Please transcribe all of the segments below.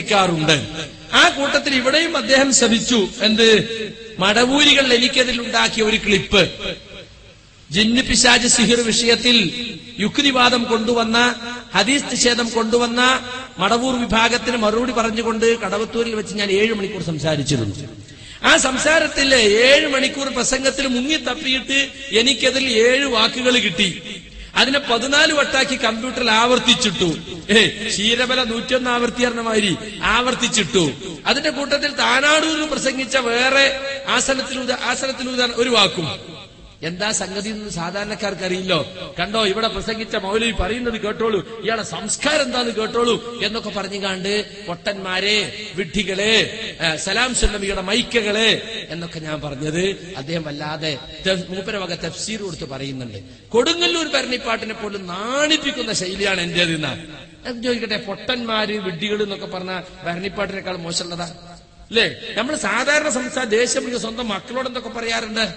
ാറുണ്ട് ആ കൂട്ടത്തിൽ ഇവിടെയും അദ്ദേഹം ശ്രമിച്ചു എന്ത്? മടവൂരികൾ എനിക്കതിൽ ഉണ്ടാക്കിയ ഒരു ക്ലിപ്പ്. ജിന്നു പിശാജ് സിഹിർ വിഷയത്തിൽ യുക്തിവാദം കൊണ്ടുവന്ന ഹദീസ് നിഷേധം കൊണ്ടുവന്ന മടവൂർ വിഭാഗത്തിന് മറുപടി പറഞ്ഞുകൊണ്ട് കടവത്തൂരിൽ വെച്ച് ഞാൻ ഏഴ് മണിക്കൂർ സംസാരിച്ചിരുന്നു. ആ സംസാരത്തിൽ ഏഴ് മണിക്കൂർ പ്രസംഗത്തിൽ മുങ്ങി തപ്പിയിട്ട് എനിക്കതിൽ ഏഴ് വാക്കുകൾ കിട്ടി. അതിനെ പതിനാല് വട്ടാക്കി കമ്പ്യൂട്ടറിൽ ആവർത്തിച്ചിട്ടു. ഏ ക്ഷീരബല നൂറ്റൊന്ന് ആവർത്തി പറഞ്ഞ മാതിരി ആവർത്തിച്ചിട്ടു. അതിന്റെ കൂട്ടത്തിൽ താനാടൂരിൽ പ്രസംഗിച്ച വേറെ ആസനത്തിലൂത ആസനത്തിലൂത ഒരു വാക്കും. എന്താ സംഗതി എന്ന് സാധാരണക്കാർക്ക് അറിയില്ലോ കണ്ടോ ഇവിടെ പ്രസംഗിച്ച മൗലവി പറയുന്നത് കേട്ടോളൂ. ഇയാളെ സംസ്കാരം എന്താന്ന് കേട്ടോളൂ എന്നൊക്കെ പറഞ്ഞു കാണ്ട് പൊട്ടന്മാരെ വിഡ്ഢികളെ സലാം സുല്ലമിയുടെ മൈക്കകളെ എന്നൊക്കെ ഞാൻ പറഞ്ഞത് അദ്ദേഹം വല്ലാതെ മൂപ്പര വക തഫ്സീർ കൊടുത്ത് പറയുന്നുണ്ട്. കൊടുങ്ങല്ലൂർ ഭരണിപ്പാട്ടിനെ പോലും നാണിപ്പിക്കുന്ന ശൈലിയാണ് എന്റേതെന്ന? ഞാൻ ചോദിക്കട്ടെ പൊട്ടന്മാര് വിഡ്ഢികൾ എന്നൊക്കെ പറഞ്ഞ ഭരണിപ്പാട്ടിനേക്കാൾ മോശമുള്ളതാ. അല്ലേ? നമ്മൾ സാധാരണ സംസ്ഥാന ദേശം സ്വന്തം മക്കളോട് എന്തൊക്കെ പറയാറുണ്ട്?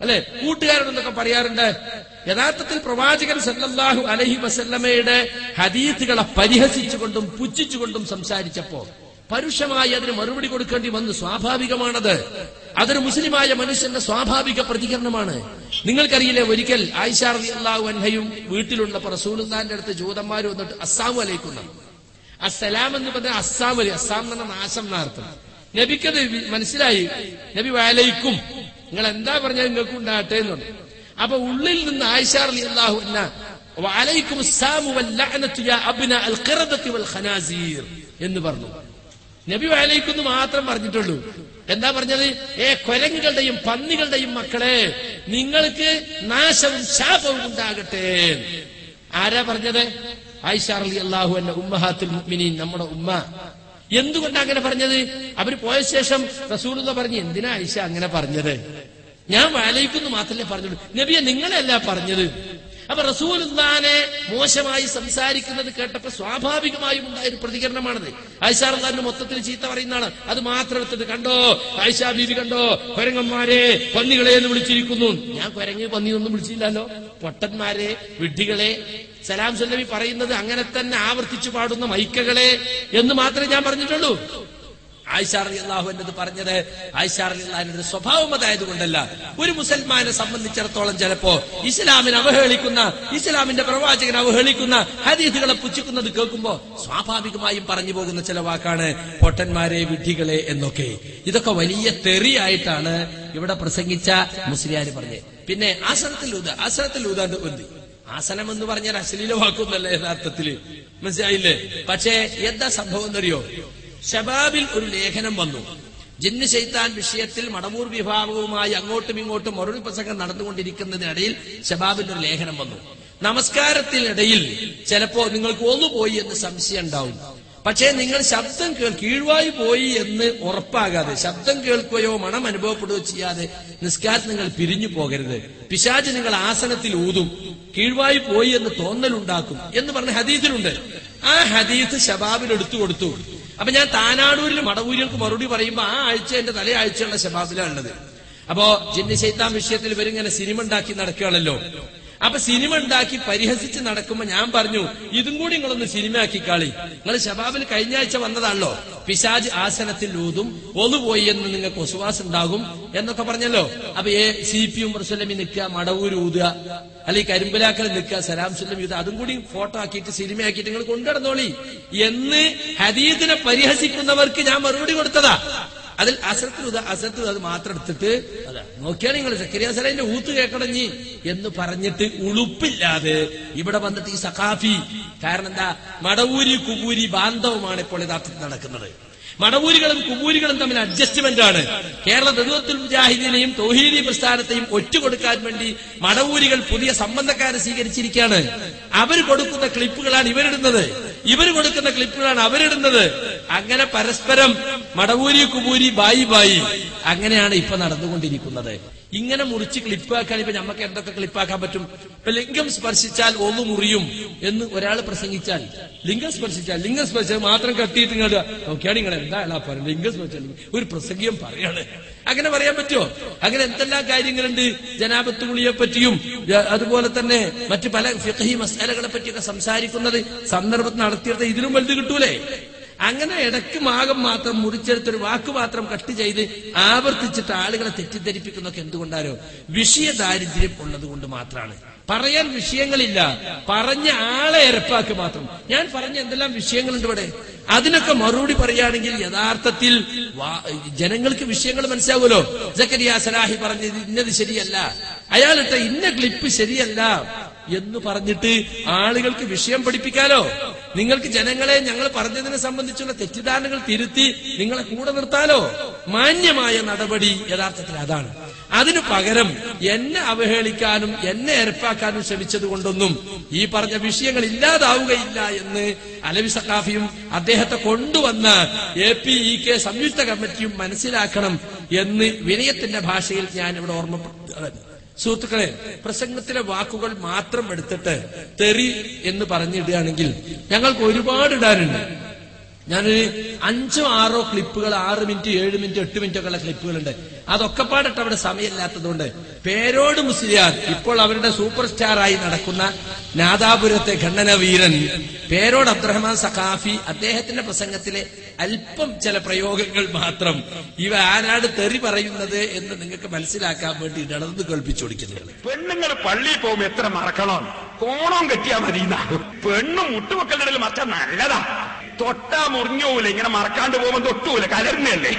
അല്ലെ? കൂട്ടുകാരോടെന്നൊക്കെ പറയാറുണ്ട്? യഥാർത്ഥത്തിൽ പ്രവാചകൻ സല്ലല്ലാഹു അലഹി വസല്ലമയുടെ ഹദീത്തുകളെ പരിഹസിച്ചുകൊണ്ടും പുച്ഛിച്ചുകൊണ്ടും സംസാരിച്ചപ്പോ പരുഷമായി അതിന് മറുപടി കൊടുക്കേണ്ടി വന്നു സ്വാഭാവികമാണത്. അതൊരു മുസ്ലിമായ മനുഷ്യന്റെ സ്വാഭാവിക പ്രതികരണമാണ്. നിങ്ങൾക്കറിയില്ലേ ഒരിക്കൽ ആയിഷ അള്ളാഹു അൻഹയും വീട്ടിലുള്ളപ്പോ റസൂലിന്റെ അടുത്ത് ജൂതന്മാർ വന്നിട്ട് അസ്സാം അലൈക്കുന്ന അസ്സലാം എന്ന് പറഞ്ഞാൽ അസ്സാം അലി അസ്സാം എന്ന് നാശം എന്നർത്ഥം നബിക്കത് മനസ്സിലായി. നബി വലയിക്കും നിങ്ങൾ എന്താ പറഞ്ഞാൽ നിങ്ങൾക്ക് ഉണ്ടാകട്ടെ എന്ന് പറഞ്ഞു. അപ്പൊ ഉള്ളിൽ നിന്ന് ആയിഷാർ അള്ളാഹു എന്ന വലൈക്കും എന്ന് പറഞ്ഞു. നബി വാലയിക്കുന്നു മാത്രം പറഞ്ഞിട്ടുള്ളൂ. എന്താ പറഞ്ഞത്? ഏ കൊരങ്ങുകളുടെയും പന്നികളുടെയും മക്കളെ നിങ്ങൾക്ക് നാശവും ശാപവും ഉണ്ടാകട്ടെ. ആരാ പറഞ്ഞത്? ആയിഷാർ അലി അള്ളാഹു എന്ന ഉമ്മഹാത്തുൽ മുഅ്മിനീൻ നമ്മുടെ ഉമ്മ. എന്തുകൊണ്ട് അങ്ങനെ പറഞ്ഞത്? അവർ പോയ ശേഷം റസൂലുള്ള പറഞ്ഞു എന്തിനാ ആയിഷ അങ്ങനെ പറഞ്ഞത്? ഞാൻ വാലയിക്കുന്നു മാത്രമല്ലേ പറഞ്ഞുള്ളൂ. നബിയെ നിങ്ങളല്ല പറഞ്ഞത്? അപ്പൊ റസൂലുല്ലാനെ മോശമായി സംസാരിക്കുന്നത് കേട്ടപ്പോ സ്വാഭാവികമായും ഉണ്ടായൊരു പ്രതികരണമാണത്. ആയിഷാറുല്ലാന്റെ മൊത്തത്തിൽ ചീത്ത പറയുന്നതാണ്. അത് മാത്രം എടുത്തത് കണ്ടോ? ആയിഷാ ബീബി കണ്ടോ? കൊരങ്ങന്മാരെ പന്നികളെ എന്ന് വിളിച്ചിരിക്കുന്നു. ഞാൻ കൊരങ്ങി പന്നി ഒന്നും വിളിച്ചില്ലല്ലോ. പൊട്ടന്മാരെ വിഡ്ഢികളെ സലാം സുല്ലമി പറയുന്നത് അങ്ങനെ തന്നെ ആവർത്തിച്ചു പാടുന്ന മൈക്കകളെ എന്ന് മാത്രമേ ഞാൻ പറഞ്ഞിട്ടുള്ളൂ. ആയിഷാർ അള്ളാഹു എന്നത് പറഞ്ഞത് ആയിഷാർ അള്ളാഹിന്റെ സ്വഭാവം അതായതുകൊണ്ടല്ല. ഒരു മുസൽമാനെ സംബന്ധിച്ചിടത്തോളം ചിലപ്പോ ഇസ്ലാമിനെ അവഹേളിക്കുന്ന ഇസ്ലാമിന്റെ പ്രവാചകനെ അവഹേളിക്കുന്ന ഹരീതികളെ പുച്ഛിക്കുന്നത് കേൾക്കുമ്പോ സ്വാഭാവികമായും പറഞ്ഞു പോകുന്ന ചില വാക്കാണ് പൊട്ടന്മാരെ വിഡ്ഢികളെ എന്നൊക്കെ. ഇതൊക്കെ വലിയ തെറിയായിട്ടാണ് ഇവിടെ പ്രസംഗിച്ച മുസ്ലിയാർ പറഞ്ഞത് പിന്നെ ആസനത്തിൽ ആസനത്തിൽ ആസനം എന്ന് പറഞ്ഞാൽ അശ്ലീല വാക്കൊന്നല്ല യഥാർത്ഥത്തിൽ. മനസ്സിലായില്ലേ? പക്ഷേ എന്താ സംഭവം എന്നറിയോ? ഷബാബിൽ ഒരു ലേഖനം വന്നു. ജിന്ന് ചെയ്താൻ വിഷയത്തിൽ മടവൂർ വിഭാഗവുമായി അങ്ങോട്ടും ഇങ്ങോട്ടും മറുപടി പ്രസംഗം നടന്നുകൊണ്ടിരിക്കുന്നതിനിടയിൽ ഷബാബിന്റെ ഒരു ലേഖനം വന്നു. നമസ്കാരത്തിനിടയിൽ ചിലപ്പോ നിങ്ങൾക്ക് ഒന്നുപോയി എന്ന് സംശയം ഉണ്ടാവും പക്ഷേ നിങ്ങൾ ശബ്ദം കേൾ കീഴ്വായി പോയി എന്ന് ഉറപ്പാകാതെ ശബ്ദം കേൾക്കുകയോ മണം അനുഭവപ്പെടുകയോ ചെയ്യാതെ നിസ്കാരത്തിൽ നിങ്ങൾ പിരിഞ്ഞു പോകരുത്. പിശാജ് നിങ്ങൾ ആസനത്തിൽ ഊതും കീഴ്വായി പോയി എന്ന് തോന്നലുണ്ടാക്കും എന്ന് പറഞ്ഞ ഹദീസിലുണ്ട്. ആ ഹദീസ് ഷബാബിൽ എടുത്തു കൊടുത്തു. അപ്പൊ ഞാൻ താനാടൂരിൽ മടവൂരികൾക്ക് മറുപടി പറയുമ്പോ ആ ആഴ്ച എന്റെ തലേ ആഴ്ചയുള്ള ശബാബിലാണുള്ളത് അപ്പോ ജിന്നി ശൈത്താൻ വിഷയത്തിൽ ഇവരിങ്ങനെ സിനിമ ഉണ്ടാക്കി നടക്കുകയാണല്ലോ. അപ്പൊ സിനിമ ഉണ്ടാക്കി പരിഹസിച്ച് നടക്കുമ്പോ ഞാൻ പറഞ്ഞു ഇതും കൂടി നിങ്ങളൊന്ന് സിനിമയാക്കി കളി നിങ്ങൾ ഷബാബിൽ കഴിഞ്ഞ ആഴ്ച വന്നതാണല്ലോ. പിശാജ് ആസനത്തിൽ ഊതും ഒന്നുപോയി എന്ന് നിങ്ങൾക്ക് ഒസുവാസം ഉണ്ടാകും എന്നൊക്കെ പറഞ്ഞല്ലോ. അപ്പൊ ഏ സി പി യും സുല്ലമി നിൽക്കുക മടവൂര് ഊതുക അല്ലെങ്കിൽ കരിമ്പലാക്കൽ നിൽക്കുക സലാം സുല്ലം ഊതുക അതും കൂടി ഫോട്ടോ ആക്കിയിട്ട് സിനിമ ആക്കിയിട്ട് നിങ്ങൾ കൊണ്ടുനടന്നോളി. എന്ന് ഹദീദിനെ പരിഹസിക്കുന്നവർക്ക് ഞാൻ മറുപടി കൊടുത്തതാ. അതിൽ അസത്ത് അസത്ത് അത് മാത്രം എടുത്തിട്ട് അതാ നോക്കിയാൽ നിങ്ങൾ സക്കരിയ സലൈന്റെ ഊത്ത് കേക്കണഞ്ഞി എന്ന് പറഞ്ഞിട്ട് ഉളുപ്പില്ലാതെ ഇവിടെ വന്നിട്ട് ഈ സഖാഫി കാരണം എന്താ മടവൂരി കുബൂരി ബാന്ധവമാണ് ഇപ്പോൾ യഥാർത്ഥത്തിൽ നടക്കുന്നത്. മടവൂരികളും കുബൂരികളും തമ്മിൽ അഡ്ജസ്റ്റ്മെന്റ് ആണ്. കേരള ദുരിതത്തിൽ മുജാഹിദിനെയും തൗഹീദി പ്രസ്ഥാനത്തെയും ഒറ്റുകൊടുക്കാൻ വേണ്ടി മടവൂരികൾ പുതിയ സംബന്ധക്കാരെ സ്വീകരിച്ചിരിക്കുകയാണ്. അവർ കൊടുക്കുന്ന ക്ലിപ്പുകളാണ് ഇവരിടുന്നത്. ഇവർ കൊടുക്കുന്ന ക്ലിപ്പുകളാണ് അവരിടുന്നത്. അങ്ങനെ പരസ്പരം മടവൂരി കുബൂരി ബായി ബായി അങ്ങനെയാണ് ഇപ്പൊ നടന്നുകൊണ്ടിരിക്കുന്നത്. ഇങ്ങനെ മുറിച്ച് ക്ലിപ്പാക്കാൻ ഇപ്പൊ നമുക്ക് എന്തൊക്കെ ക്ലിപ്പാക്കാൻ പറ്റും? ഇപ്പൊ ലിംഗം സ്പർശിച്ചാൽ ഒന്ന് മുറിയും എന്ന് ഒരാൾ പ്രസംഗിച്ചാൽ ലിംഗം സ്പർശിച്ചാൽ ലിംഗം സ്പർശിച്ചാൽ മാത്രം കട്ടിയിട്ട് ഇങ്ങോട്ട് നോക്കിയാണ് നിങ്ങൾ എന്താ പറയുന്നത്? ലിംഗം സ്പർശിച്ചാൽ ഒരു പ്രസംഗം പറയാണ്. അങ്ങനെ പറയാൻ പറ്റുമോ? അങ്ങനെ എന്തെല്ലാം കാര്യങ്ങളുണ്ട്? ജനാപത്ത് കുളിയെ പറ്റിയും അതുപോലെ തന്നെ മറ്റു പല ഫിഹി മസാലകളെ പറ്റിയൊക്കെ സംസാരിക്കുന്നത് സന്ദർഭത്തിൽ നടത്തിയത് ഇതിനും വലുത് കിട്ടൂലേ? അങ്ങനെ ഇടയ്ക്ക് മാകം മാത്രം മുറിച്ചെടുത്തൊരു വാക്ക് മാത്രം കട്ട് ചെയ്ത് ആവർത്തിച്ചിട്ട് ആളുകളെ തെറ്റിദ്ധരിപ്പിക്കുന്നൊക്കെ എന്തുകൊണ്ടാരോ? വിഷയ ദാരിദ്ര്യം ഉള്ളത് കൊണ്ട് മാത്രമാണ് പറയാൻ വിഷയങ്ങളില്ല. പറഞ്ഞ ആളെ ഇരപ്പാക്കി മാത്രം. ഞാൻ പറഞ്ഞ എന്തെല്ലാം വിഷയങ്ങളുണ്ട് ഇവിടെ? അതിനൊക്കെ മറുപടി പറയുകയാണെങ്കിൽ യഥാർത്ഥത്തിൽ ജനങ്ങൾക്ക് വിഷയങ്ങൾ മനസ്സിലാവുമല്ലോ. ജക്കരിയ സലാഹി പറഞ്ഞത് ഇന്നത് ശരിയല്ല. അയാളിട്ട ഇന്ന ക്ലിപ്പ് ശരിയല്ല. എന്ന് പറഞ്ഞിട്ട് ആളുകൾക്ക് വിഷയം പഠിപ്പിക്കാലോ? നിങ്ങൾക്ക് ജനങ്ങളെ ഞങ്ങൾ പറഞ്ഞതിനെ സംബന്ധിച്ചുള്ള തെറ്റിദ്ധാരണകൾ തിരുത്തി നിങ്ങളെ കൂടെ നിർത്താലോ? മാന്യമായ നടപടി യഥാർത്ഥത്തിൽ അതാണ്. അതിനു പകരം എന്നെ അവഹേളിക്കാനും എന്നെ എരപ്പാക്കാനും ശ്രമിച്ചത് കൊണ്ടൊന്നും ഈ പറഞ്ഞ വിഷയങ്ങൾ ഇല്ലാതാവുകയില്ല എന്ന് അലവി സഖാഫിയും അദ്ദേഹത്തെ കൊണ്ടുവന്ന എ പി ഇ കെ സംയുക്ത കമ്മിറ്റിയും മനസ്സിലാക്കണം എന്ന് വിനയത്തിന്റെ ഭാഷയിൽ ഞാൻ ഇവിടെ ഓർമ്മപ്പെടുത്തുകയാണ്. സുഹൃത്തുക്കളെ പ്രസംഗത്തിലെ വാക്കുകൾ മാത്രം എടുത്തിട്ട് തെറി എന്ന് പറഞ്ഞിടുകയാണെങ്കിൽ ഞങ്ങൾക്ക് ഒരുപാട് ഇടാനുണ്ട്. ഞാനൊരു അഞ്ചോ ആറോ ക്ലിപ്പുകൾ ആറ് മിനിറ്റ് ഏഴ് മിനിറ്റ് എട്ട് മിനിറ്റ് ഒക്കെ ഉള്ള ക്ലിപ്പുകളുണ്ട് അതൊക്കെ പാടിട്ട് അവിടെ സമയമില്ലാത്തതുകൊണ്ട് പേരോട് മുസ്ലിയാർ ഇപ്പോൾ അവരുടെ സൂപ്പർ സ്റ്റാറായി നടക്കുന്ന നാദാപുരത്തെ ഖണ്ഡന വീരൻ പേരോട് അബ്ദുറഹ്മാൻ സഖാഫി അദ്ദേഹത്തിന്റെ പ്രസംഗത്തിലെ അല്പം ചില പ്രയോഗങ്ങൾ മാത്രം ഇവ ആരാട് തെറി പറയുന്നത് എന്ന് നിങ്ങൾക്ക് മനസ്സിലാക്കാൻ വേണ്ടി ഇടന്ന് കേൾപ്പിച്ചു കൊടുക്കുന്നത് പെണ്ണുങ്ങൾ പള്ളിയിൽ പോകുമ്പോൾ എത്ര മറക്കണം. കോണം കെട്ടിയാ മതി പെണ്ണും മുട്ടുമക്കളുടെ ഇടയിൽ മറച്ചാൽ നല്ലതാ. തൊട്ടാ മുറിഞ്ഞോല ഇങ്ങനെ മറക്കാണ്ട് പോകുമ്പോൾ തൊട്ടൂല കലർന്നല്ലേ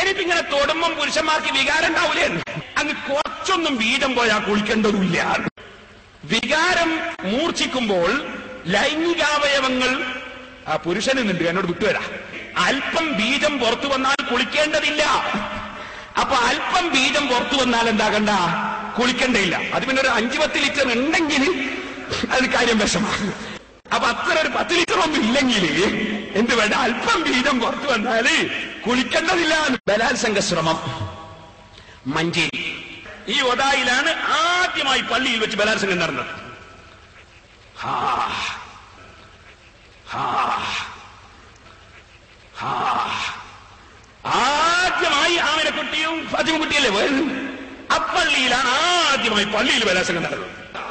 എനിക്ക് ഇങ്ങനെ തൊടുമ്പം പുരുഷന്മാർക്ക് വികാരം ഉണ്ടാവൂലേ അങ്ങ് കുറച്ചൊന്നും വീതം പോയാൽ കുളിക്കേണ്ടതുമില്ല. വികാരം മൂർച്ഛിക്കുമ്പോൾ ലൈംഗികാവയവങ്ങൾ ആ പുരുഷനുണ്ട് എന്നോട് വിട്ടുവരാ അല്പം ബീജം പുറത്തു വന്നാൽ കുളിക്കേണ്ടതില്ല. അപ്പൊ അല്പം ബീജം പുറത്തു വന്നാൽ എന്താകണ്ട കുളിക്കേണ്ടയില്ല അത് പിന്നെ ഒരു അഞ്ചു പത്ത് ലിറ്റർ ഉണ്ടെങ്കിൽ അത് കാര്യം വിഷമാണ് അപ്പൊ അത്ര ഒരു പത്ത് ലിറ്റർ ഒന്നും ഇല്ലെങ്കിൽ എന്ത് വേണ്ട? അല്പം വീതം പുറത്തു വന്നാൽ കുളിക്കേണ്ടതില്ല. ബലാത്സംഗ ശ്രമം. മഞ്ചേരി. ഈ ഒതായിലാണ് ആദ്യമായി പള്ളിയിൽ വെച്ച് ബലാത്സംഗം നടന്നത്. ആദ്യമായി ആമിനെ കുട്ടിയും ഫാത്തിമ കുട്ടിയല്ലേ പോയത്? അപ്പള്ളിയിലാണ് ആദ്യമായി പള്ളിയിൽ ബലാത്സംഗം നടന്നത്.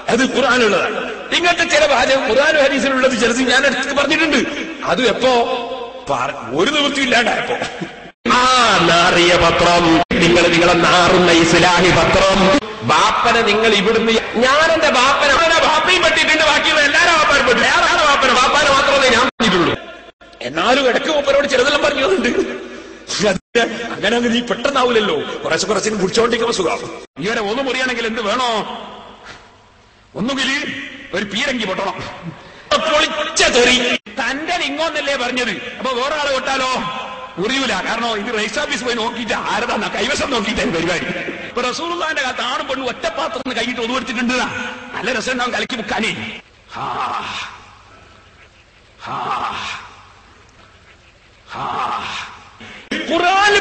അത് ഖുർആാനുള്ളതാണ്. ഇങ്ങനത്തെ ചില ഖുർആാനും ഹരീസിലുള്ളത് ചിലത് ഞാൻ അടുത്ത് പറഞ്ഞിട്ടുണ്ട്. അത് എപ്പോ? ഒരു നിവൃത്തി ഇല്ലാണ്ടായപ്പോ. ആ നാറിയ പത്രം. നിങ്ങൾ നിങ്ങളെ നാറുന്ന ഇസ്ലാഹി പത്രം. ബാപ്പനെ നിങ്ങൾ ഇവിടുന്ന് ഞാനെന്റെ ബാപ്പനെ ബാപ്പയും പറ്റിയിട്ടുണ്ട് ബാക്കിയുള്ള എല്ലാരും ബാപ്പാനും പറ്റില്ല ആരാണ് ബാപ്പന ബാപ്പാനെ മാത്രമേ ഞാൻ പറഞ്ഞിട്ടുള്ളൂ എന്നാലും ഇടയ്ക്ക് മൂപ്പരോട് ചിലതെല്ലാം പറഞ്ഞു തന്നിട്ടുണ്ട് അങ്ങനെ അങ്ങ് നീ പെട്ടെന്നാവൂലല്ലോ. കുറച്ച് കുറച്ചിന് പിടിച്ചോണ്ടിരിക്കുമ്പോ സുഖം ഇവരെ ഒന്ന് മുറിയാണെങ്കിൽ എന്ത് വേണോ? ഒന്നുകിൽ ഒരു പീരങ്കി പൊട്ടണം. പൊളിച്ച തെറി തന്റെ ഇങ്ങോന്നല്ലേ പറഞ്ഞത്? അപ്പൊ വേറെ ആളെ കൊട്ടാലോ ഉറിയൂല കാരണം ഇത് റൈസ് ഓഫീസ് പോയി നോക്കിയിട്ട് ആരതാ കൈവശം നോക്കിയിട്ടാണ് പരിപാടി. ഇപ്പൊ റസൂലുള്ളാന്റെ കാലത്ത് ആണും പെണ്ണും ഒറ്റപ്പാത്രം കൈയിട്ട് ഒതുവെടുത്തിട്ടുണ്ട് നല്ല രസം ഉണ്ടാവും കലക്കി മുക്കാനേ. ഹാ.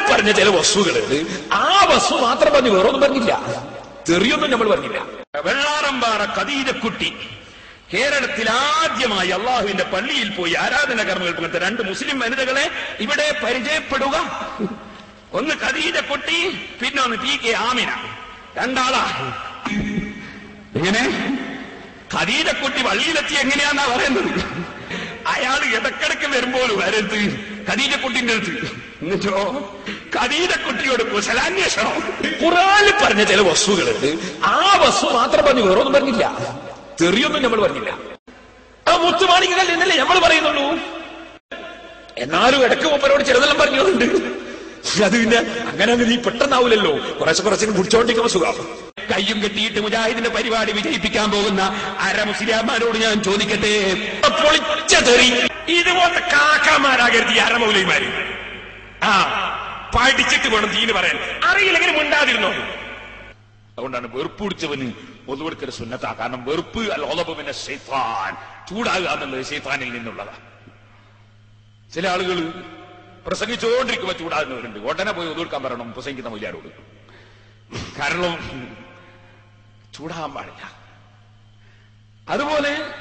പറഞ്ഞ ചില വസ്തുക്കൾ ആ വസ്തു മാത്രം പറഞ്ഞു വേറൊന്നും പറഞ്ഞില്ല. തെറിയൊന്നും നമ്മൾ പറഞ്ഞില്ല. വെള്ളാറമ്പാറ കദീരക്കുട്ടി. കേരളത്തിൽ ആദ്യമായി അള്ളാഹുവിന്റെ പള്ളിയിൽ പോയി ആരാധന കർമ്മങ്ങൾ പങ്കെടുത്ത രണ്ട് മുസ്ലിം വനിതകളെ ഇവിടെ പരിചയപ്പെടുക. ഒന്ന് ഖദീജക്കുട്ടി പിന്നെ ഒന്ന് പി കെ ആമിന. രണ്ടാളാ. എങ്ങനെ? ഖദീജക്കുട്ടി പള്ളിയിലെത്തി എങ്ങനെയാന്നാ പറയുന്നത്? അയാൾ ഇടക്കിടക്ക് വരുമ്പോൾ വരരുത്. ഖദീജക്കുട്ടിന്റെ അടുത്ത്. എന്നിട്ടോ? ഖദീജക്കുട്ടിയോട് കുശലാന്വേഷണം. ഖുറാനിൽ പറഞ്ഞ ചില വസ്തുക്കളുണ്ട് ആ വസ്തു മാത്രം പറഞ്ഞു വേറൊന്നും പറഞ്ഞില്ല. തെറിയൊന്നും നമ്മൾ പറഞ്ഞില്ല. ആ മുത്തുമാണിക്കൽ എന്നല്ലേ നമ്മൾ പറയുന്നുള്ളൂ? എന്നാലും ഇടയ്ക്ക് മൂപ്പരോട് ചിലതെല്ലാം പറഞ്ഞതുണ്ട് അത് പിന്നെ അങ്ങനെ അങ്ങ് നീ പെട്ടെന്നാവൂലല്ലോ. കുറച്ച് കുറച്ചിന് കുടിച്ചോണ്ടിരിക്കുമ്പോ സുഖം കയ്യും കെട്ടിയിട്ട് മുജാഹിദിന്റെ പരിപാടി വിജയിപ്പിക്കാൻ പോകുന്ന അര മുസ്ലിയാന്മാരോട് ഞാൻ ചോദിക്കട്ടെ? പൊളിച്ച തെറി. ഇതുപോലത്തെ കാക്കാമാരാകരുത് ഈ അരമൗലിമാര് ആ പഠിച്ചിട്ട് വേണം തീന് പറയാൻ. അറിയില്ലെങ്കിൽ മിണ്ടാതിരുന്നോ? അതുകൊണ്ടാണ് വെറുപ്പ് പിടിച്ചവന് ഒതുവെടുക്കൽ സുന്നത്താ. കാരണം വെറുപ്പ് അല്ലോതപ്പിന്റെ ശൈത്താൻ. ചൂടാകുക എന്നുള്ളത് ശൈത്താനിൽ നിന്നുള്ളതാ. ചില ആളുകൾ പ്രസംഗിച്ചുകൊണ്ടിരിക്കുമ്പോ ചൂടാകുന്നവരുണ്ട്. ഉടനെ പോയി ഒതുവെടുക്കാൻ പറയണം പ്രസംഗിക്കുന്ന മൊഴിയാരോട് കാരണം ചൂടാകാൻ പാടില്ല അതുപോലെ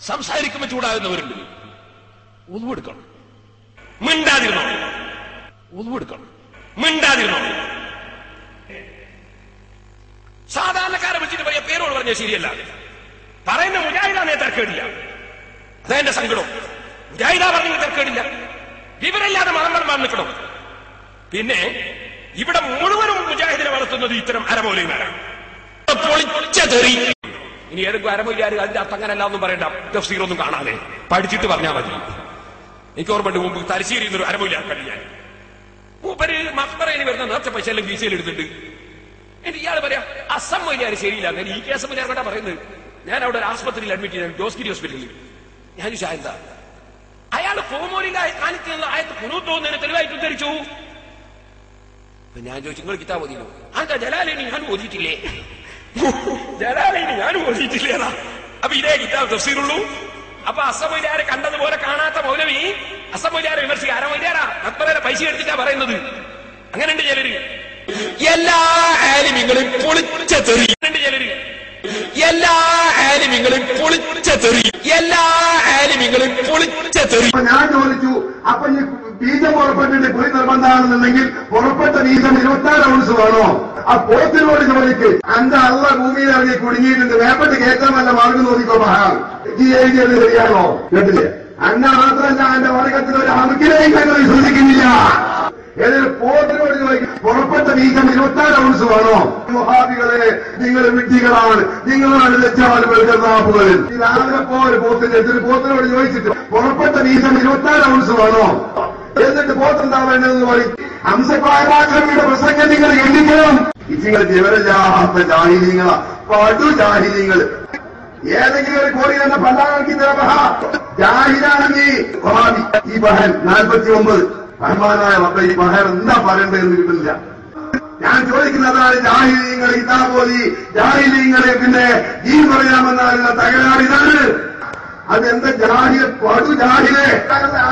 സംസാരിക്കുമ്പോൾ ചൂടാകുന്നവരുണ്ട് ഉതുവെടുക്കണം മിണ്ടാതിരുന്നോ? ഉതുവെടുക്കണം മിണ്ടാതിരുന്നോ? സാധാരണക്കാരെ വെച്ചിട്ട് പറയാ പേരോട് പറഞ്ഞ ശരിയല്ല. പറയുന്ന മുജാഹിദാനെ തർക്കേടില്ല. അതെന്റെ സങ്കടം. മുജാഹിദ പറഞ്ഞ തർക്കേടില്ല. വിവരമില്ലാതെ മണം നിൽക്കണം. പിന്നെ ഇവിടെ മുഴുവനും മുജാഹിദിനെ വളർത്തുന്നത് ഇത്തരം അരമൗലിമാരാണ് പൊളിച്ച തെറി ഇനി ഏതെങ്കിലും അരമില്ലാരും അതിന്റെ അർത്ഥം അങ്ങനല്ല ഒന്നും പറയണ്ട. തഫ്സീറൊന്നും കാണാതെ. പഠിച്ചിട്ട് പറഞ്ഞാൽ മതി. എനിക്ക് ഓർമ്മയുണ്ട് മുമ്പ് തലശ്ശേരി എന്നൊരു അരമൗലിയാർ കണ്ടു ഞാൻ. മൂപ്പര് മക്ബറയിൽ വരുന്ന നേർച്ച പൈസ എല്ലാം വീസയിൽ എടുത്തിട്ട്. എന്റെ ഇയാൾ പറയാ അസം വലിയ ശരിയില്ല. ഞാൻ ഈ കേസം വലിയ കണ്ടാ പറയുന്നത്. ഞാൻ അവിടെ ഒരു ആസ്പത്രിയിൽ അഡ്മിറ്റ് ചെയ്തു ജോസ്കിരി ഹോസ്പിറ്റലിൽ ഞാൻ എന്താ? അയാൾ ഫോമോലിലായി കാണിച്ചുള്ള ആയത്ത് കുനു തെളിവായിട്ട് ഉദ്ധരിച്ചു ഞാൻ ചോദിച്ചു നിങ്ങൾ കിതാബ് ഓതിയില്ലോ ആ ജലാലിനി ഞാൻ ഓതിയിട്ടില്ലേ? ജലാലിനി ഞാൻ ഓതിയിട്ടില്ലേതാ അപ്പൊ ഇതേ കിതാബ് തഫ്സീറുള്ളൂ. അപ്പൊ അസമൊയിലാരെ കണ്ടതുപോലെ കാണാത്ത മൗലവി അസമൊയിലാരെ വിമർശിക്കുക. ആരാ മൊയിലാരാ അക്ബറെ പൈസ എടുത്തിട്ടാ പറയുന്നത്. അങ്ങനെയുണ്ട് ചിലര്. എല്ലാ ആലിമിങ്ങളും പൊളിച്ച തെറി. ഉണ്ട് ചിലര്. എല്ലാ ആലിമിങ്ങളും പൊളിച്ച തെറി. എല്ലാ ആലിമിങ്ങളും പൊളിച്ച തെറി. അപ്പൊ ഞാൻ ചോദിച്ചു അപ്പൊ ഈ ബീജം പുറപ്പെട്ടിട്ട് കുറി നിർബന്ധമാണെന്നുണ്ടെങ്കിൽ പുറപ്പെട്ട ബീജം ഇരുപത്താറ് ഔൺസ് വേണോ? ആ പോത്തിനോട് ചോദിക്ക് അന്റെ അള്ള ഭൂമിയിൽ ഇറങ്ങി കുടുങ്ങിയിട്ടുണ്ട്. വേപ്പട്ട് കയറ്റാൻ വല്ല മാർഗം നോക്കിക്കോ മഹാൻ. ഈ എഴുതിയത് ശരിയാണോ? കേട്ടില്ലേ? അന്ന മാത്രമല്ല എന്റെ വർഗത്തിൽ ഒരു അമുക്കിനെയും ഞങ്ങൾ വിശ്വസിക്കുന്നില്ല ഏതൊരു പോത്തിനോട് ചോദിക്കും പുറപ്പെട്ട നീക്കം ഇരുപത്താറ് ഔൺസ് വേണോ? മഹാബികളെ നിങ്ങൾ വിഡ്ഢികളാണ് നിങ്ങളാണ് ലജ്ജാലുകൾ രാവിലെ പോ ഒരു പോത്തിന്റെ അടുത്ത് പോത്തിനോട് ചോദിച്ചിട്ട് പുറപ്പെട്ട നീക്കം ഇരുപത്താറ് ഔൺസ് വേണോ? എന്നിട്ട് പോത്തെന്താ വേണ്ടതെന്ന് പറയും. ഹംസപാരാക്രമിയുടെ പ്രസംഗം നിങ്ങൾ എണ്ണിക്കണം നിങ്ങൾ വിവരമില്ലാത്ത ജാഹിര്യങ്ങളാ പടു ജാഹിര്യങ്ങൾ ഏതെങ്കിലും ഒരു കോടി തന്നെ പല്ലാക്കി ജാഹിരാണെങ്കി ഈ ബഹൻ നാൽപ്പത്തി ഒമ്പത് ബഹ്മാനായ മക്കൾ ഈ ബഹൻ എന്താ പറയേണ്ടതെന്ന് കിട്ടുന്നില്ല ഞാൻ ചോദിക്കുന്നതാണ് ജാഹിലീങ്ങൾ ഇതാപോലി ജാഹിലീങ്ങളെ പിന്നെ ഈ പറയാമെന്നാലുള്ള തകരാറിതാണ് അതെന്താ ജാഹിലെ പടു ജാഹിലെ.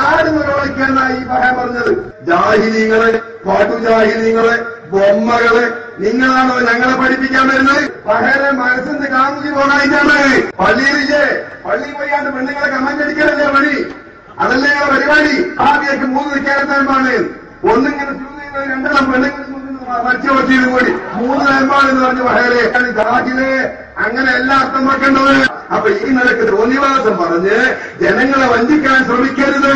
ആടുന്നവരോടൊക്കെയാണ് ഈ പറയാൻ പറഞ്ഞത്? ജാഹിലീങ്ങളെ പടു ജാഹിലീങ്ങളെ ബൊമ്മകളെ നിങ്ങളാണോ ഞങ്ങളെ പഠിപ്പിക്കാൻ വരുന്നത്? പഹരെ മനസ്സിന് കാമുകി പോകാനായിട്ടാണ് പള്ളിയിലില്ലേ പള്ളിയിൽ പോയാണ്ട് പെണ്ണുങ്ങളെ കമന്റ് അടിക്കലല്ലേ പണി? അതല്ലേ പരിപാടി? ആദ്യമൊക്കെ മൂന്ന് നിൽക്കാനാണ് ഒന്നിങ്ങനെ ചൂടുന്നത് രണ്ടെണ്ണം പെണ്ണുങ്ങൾ പറ്റിയത് കൂടി മൂന്ന് നേർമാണെന്ന് പറഞ്ഞു പഹരെ ജാഹിലെ അങ്ങനെ എല്ലാ അർത്ഥം വെക്കേണ്ടത് അപ്പൊ ഈ നിലയ്ക്ക് തോന്നിവാസം പറഞ്ഞ് ജനങ്ങളെ വഞ്ചിക്കാൻ ശ്രമിക്കരുത്.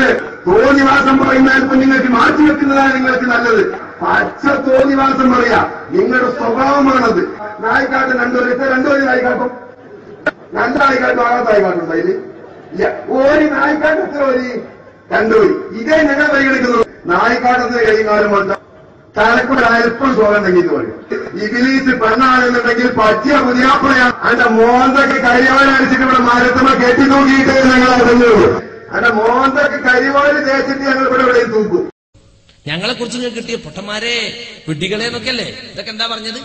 തോന്നിവാസം പറയുന്നതിന് നിങ്ങൾക്ക് മാറ്റി വെക്കുന്നതാണ് നിങ്ങൾക്ക് നല്ലത്. പച്ച തോന്നിവാസം പറയാ നിങ്ങളുടെ സ്വഭാവമാണത്. നായിക്കാട്ട് ഇപ്പൊ രണ്ടുപേരും നായിക്കാട്ടും രണ്ടായിക്കാട്ടും നായിക്കാട്ടും ആകാത്ത അതിൽ? അതിൽ ഒരു നായിക്കാട്ട് എത്ര വരി രണ്ടുപേര് ഇതേ ഞങ്ങൾ പരിഗണിക്കുന്നു നായിക്കാട്ടത്തിന് കഴിഞ്ഞാലും വന്ന തലക്കൂടെ അല്പം സുഖം ഉണ്ടെങ്കിൽ പറയും ഇബിലീസ് പെണ്ണാണെന്നുണ്ടെങ്കിൽ പറ്റിയ പുതിയാപ്പുഴയാണ് അതിന്റെ മോന്തൊക്കെ കരിവാല അടിച്ചിട്ട് ഇവിടെ മരത്തമ്മ കെട്ടി തൂക്കിയിട്ട് ഞങ്ങൾ അറിഞ്ഞുള്ളൂ അതിന്റെ മോന്തൊക്കെ കരിവാൽ തേച്ചിട്ട് ഞങ്ങൾ ഇവിടെ ഇവിടെ തൂക്കും. ഞങ്ങളെ കുറിച്ച് കിട്ടിയ പൊട്ടന്മാരെ വിഡ്ഢികളെ എന്നൊക്കെയല്ലേ? ഇതൊക്കെ എന്താ പറഞ്ഞത്?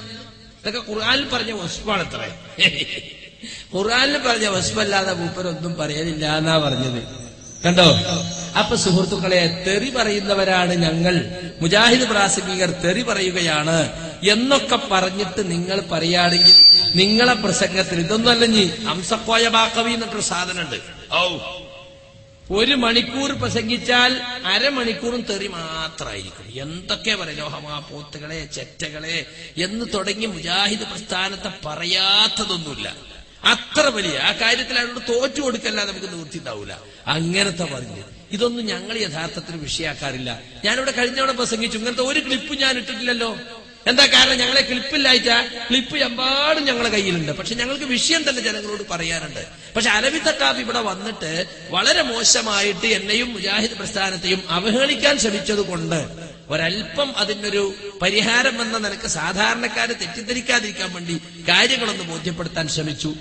ഇതൊക്കെ ഖുർആാനിൽ പറഞ്ഞ വസ്ഫാണ് ഇത്ര ഖുർആാനിൽ പറഞ്ഞ വസ്ഫല്ലാതെ മൂപ്പരൊന്നും പറയാനില്ല എന്നാ പറഞ്ഞത്. കണ്ടോ? അപ്പൊ സുഹൃത്തുക്കളെ തെറി പറയുന്നവരാണ് ഞങ്ങൾ. മുജാഹിദ് പ്രാസംഗികർ തെറി പറയുകയാണ്. എന്നൊക്കെ പറഞ്ഞിട്ട് നിങ്ങൾ പറയുകയാണെങ്കിൽ നിങ്ങളെ പ്രസംഗത്തിൽ ഇതൊന്നും നീ അംസക്കോയ ബാക്കവി എന്നിട്ടൊരു സാധനമുണ്ട്. ഔ. ഒരു മണിക്കൂർ പ്രസംഗിച്ചാൽ അരമണിക്കൂറും തെറി മാത്രമായിരിക്കും. എന്തൊക്കെ പറയും ലോഹമാ പോത്തുകളെ ചെറ്റകളെ എന്ന് തുടങ്ങി മുജാഹിദ് പ്രസ്ഥാനത്തെ പറയാത്തതൊന്നുമില്ല. അത്ര വലിയ. ആ കാര്യത്തിൽ അതിനോട് തോറ്റു കൊടുക്കല്ല നമുക്ക് നിവൃത്തി ഉണ്ടാവില്ല അങ്ങനത്തെ പറഞ്ഞു. ഇതൊന്നും ഞങ്ങൾ യഥാർത്ഥത്തിൽ വിഷയാക്കാറില്ല. ഞാനിവിടെ കഴിഞ്ഞവിടെ പ്രസംഗിച്ചു. ഇങ്ങനത്തെ ഒരു ക്ലിപ്പ് ഞാൻ ഇട്ടിട്ടില്ലല്ലോ. എന്താ കാരണം? ഞങ്ങളെ ക്ലിപ്പില്ലായിട്ടാ ക്ലിപ്പ് എമ്പാടും ഞങ്ങളുടെ കയ്യിലുണ്ട്. പക്ഷെ ഞങ്ങൾക്ക് വിഷയം തന്നെ ജനങ്ങളോട് പറയാറുണ്ട് പക്ഷെ അലവി തക്കാബ് ഇവിടെ വന്നിട്ട് വളരെ മോശമായിട്ട് എന്നെയും മുജാഹിദ് പ്രസ്ഥാനത്തെയും അവഹേളിക്കാൻ ശ്രമിച്ചത് കൊണ്ട് ഒരല്പം അതിനൊരു പരിഹാരം എന്ന നിലയ്ക്ക് സാധാരണക്കാരെ തെറ്റിദ്ധരിക്കാതിരിക്കാൻ വേണ്ടി കാര്യങ്ങളൊന്ന് ബോധ്യപ്പെടുത്താൻ ശ്രമിച്ചു.